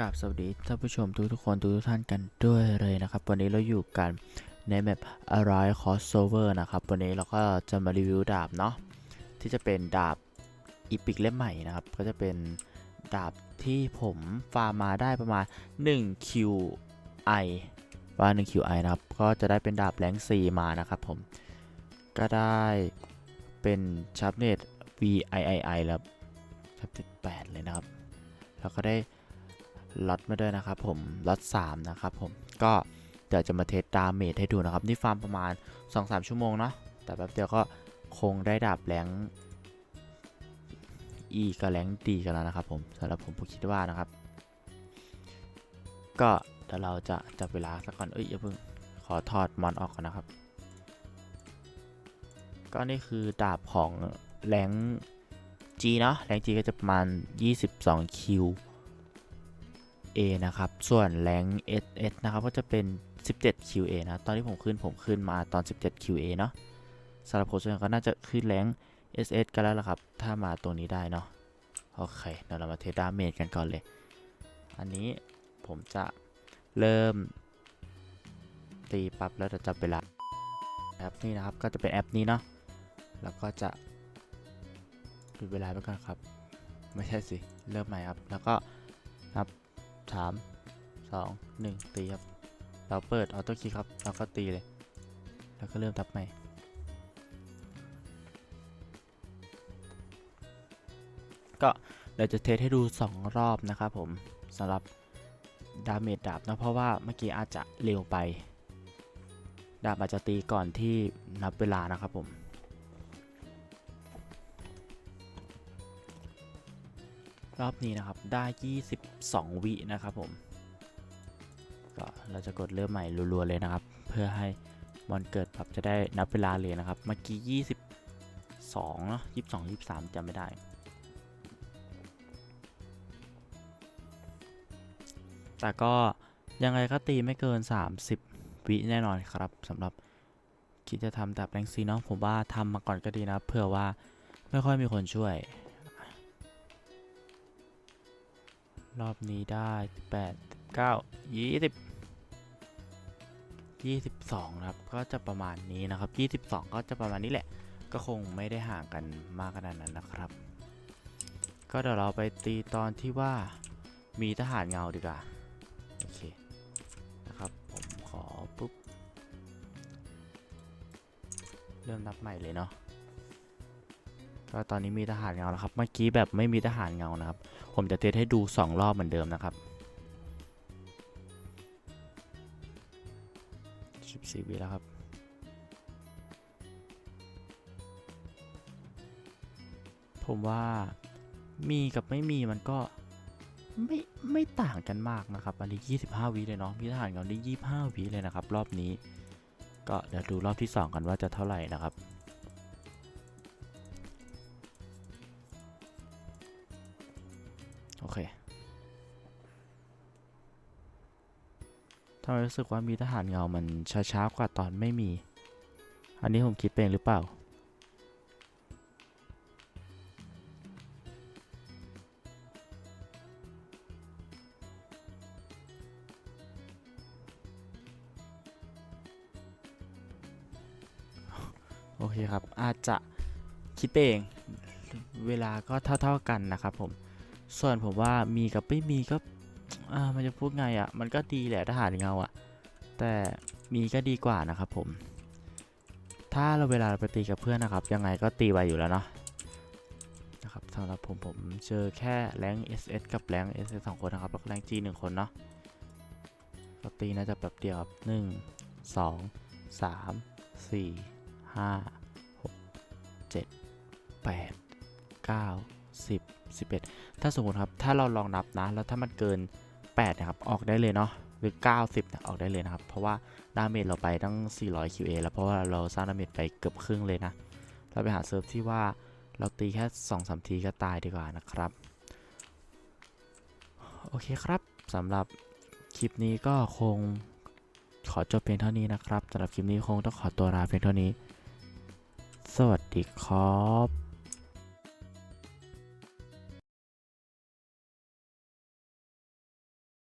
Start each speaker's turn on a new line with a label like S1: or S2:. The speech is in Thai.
S1: กราบสวัสดีท่านผู้ชมทุกทุกคนทุกทุกท่านกันด้วยเลยนะครับ วันนี้เราอยู่กันในแมป Arise Crossover นะครับ วันนี้เราก็จะมารีวิวดาบเนาะที่จะเป็นดาบอีพิกเล่มใหม่นะครับ ก็จะเป็นดาบที่ผมฟาร์มมาได้ประมาณ 1 QI ว่า 1 QI นะครับ ก็จะได้เป็นดาบแรง4มานะครับผม ก็ได้เป็นชับเนต VIII แล้วชับเนต8เลยนะครับ แล้วก็ได้ ล็อตมาด้วยนะครับผมล็อต3นะครับผมก็เดี๋ยวจะมาเทสดาเมจให้ดูนะครับ นี่ฟาร์มประมาณ 2-3 ชั่วโมงเนาะแต่แป๊บเดียวก็คงได้ดาบแรง E กับแรงดีกันแล้วนะครับผมสำหรับผมผมคิดว่านะครับ ก็เดี๋ยวเราจะจับเวลาสักก่อนเอ้ยอย่าเพิ่งขอถอดมอนออกก่อนนะครับ ก็นี่คือดาบของแรง G เนาะแรง G ก็จะประมาณ 22 Q A นะครับ ส่วนแรง SS นะครับก็จะเป็น 17 QA นะตอนที่ผมขึ้นผมขึ้นมาตอน 17 QA เนาะสำหรับผมส่วนใหญ่ก็น่าจะขึ้นแรง SS กันแล้วล่ะครับ ถ้ามาตัวนี้ได้เนาะโอเคเดี๋ยวเรามาเทสดาเมจกันก่อนเลย อันนี้ผมจะเริ่ม ตีปั๊บแล้วจะจับเวลาแอปนี้นะครับก็จะเป็นแอปนี้เนาะแล้วก็จะหยุดเวลาไปก่อนครับ ไม่ใช่สิ เริ่มใหม่ครับ แล้วก็นับ สามสองหนึ่งตีครับ เราเปิดออโต้คีย์ครับแล้วก็ตีเลย แล้วก็เริ่มทับใหม่ก็เดี๋ยวจะเทสให้ดู 2 รอบนะครับผมสำหรับดาเมจดาบนะเพราะว่าเมื่อกี้อาจจะเร็วไป ดาบอาจจะตีก่อนที่นับเวลานะครับผม รอบนี้นะครับได้ 22 วินะครับผม ก็เราจะกดเริ่มใหม่รัวๆเลยนะครับ เพื่อให้มอนเกิดปรับจะได้นับเวลาเลยนะครับ เมื่อกี้ 22เนาะ22 23จำไม่ได้แต่ก็ยังไงก็ตีไม่เกิน 30 วิแน่นอนครับสำหรับคิดจะทำดับแรงซีเนาะผมว่าทำมาก่อนก็ดีนะเผื่อว่าไม่ค่อยมีคนช่วย รอบนี้ได้8 9 20 22นะครับ ก็จะประมาณนี้นะครับ 22 ก็จะประมาณนี้แหละ ก็คงไม่ได้ห่างกันมากขนาดนั้นนะครับ ก็เดี๋ยวเราไปตีตอนที่ว่ามีทหารเงาดีกว่า โอเค นะครับ ผมขอปุ๊บ เริ่มนับใหม่เลยเนาะ ก็ตอนนี้มีทหารเงาแล้วครับ เมื่อกี้แบบไม่มีทหารเงานะครับ ผมจะเทสให้ดู 2 รอบเหมือนเดิมนะครับ14วิแล้วครับผมว่ามีกับไม่มีมันก็ไม่ไม่ต่างกันมากนะครับ อันนี้ 25วิเลยเนาะมีทหารเงาได้25วิเลยนะครับ รอบนี้ ก็เดี๋ยวดูรอบที่ 2 กันว่าจะเท่าไหร่นะครับ โอเคทำไมรู้สึกว่ามีทหารเงา มันช้าๆกว่าตอนไม่มี อันนี้ผมคิดเป็นหรือเปล่า โอเคครับ อาจจะคิดเอง เวลาก็เท่าๆกันนะครับผม ส่วนผมว่ามีกับไม่มีก็อ่ามันจะพูดไงอะ่ะ มันก็ดีแหละทหารเงาอะ่ะ แต่มีก็ดีกว่านะครับผม ถ้าเราเวลาไปตีกับเพื่อนนะครับ ยังไงก็ตีไวอยู่แล้วเนาะนะครับสำหรับผมผมเจอแค่แรง SS กับแรง SS สองคนนะครับ แล้วก็แรง G หนึ่งคนเนาะก็ตีน่าจะแบบเดียวครับหนึ่งสองสามสี่ห้าหกเจ็ดแปดเก้าสิบ สิบเอ็ดถ้าสมมติครับ ถ้าเราลองนับนะ แล้วถ้ามันเกิน 8 นะครับ ออกได้เลยเนาะ หรือ 90นี่ยออกได้เลยนะครับ เพราะว่าดาเมจเราไปตั้ง 400 QA แล้ว เพราะว่าเราสร้างดาเมจไปเกือบครึ่งเลยนะ เราไปหาเซิร์ฟที่ว่าเราตีแค่ 2-3 ทีก็ตายดีกว่านะครับ โอเคครับสำหรับคลิปนี้ก็คงขอจบเพียงเท่านี้นะครับสำหรับคลิปนี้คงต้องขอตัวลาเพียงเท่านี้ สวัสดีครับ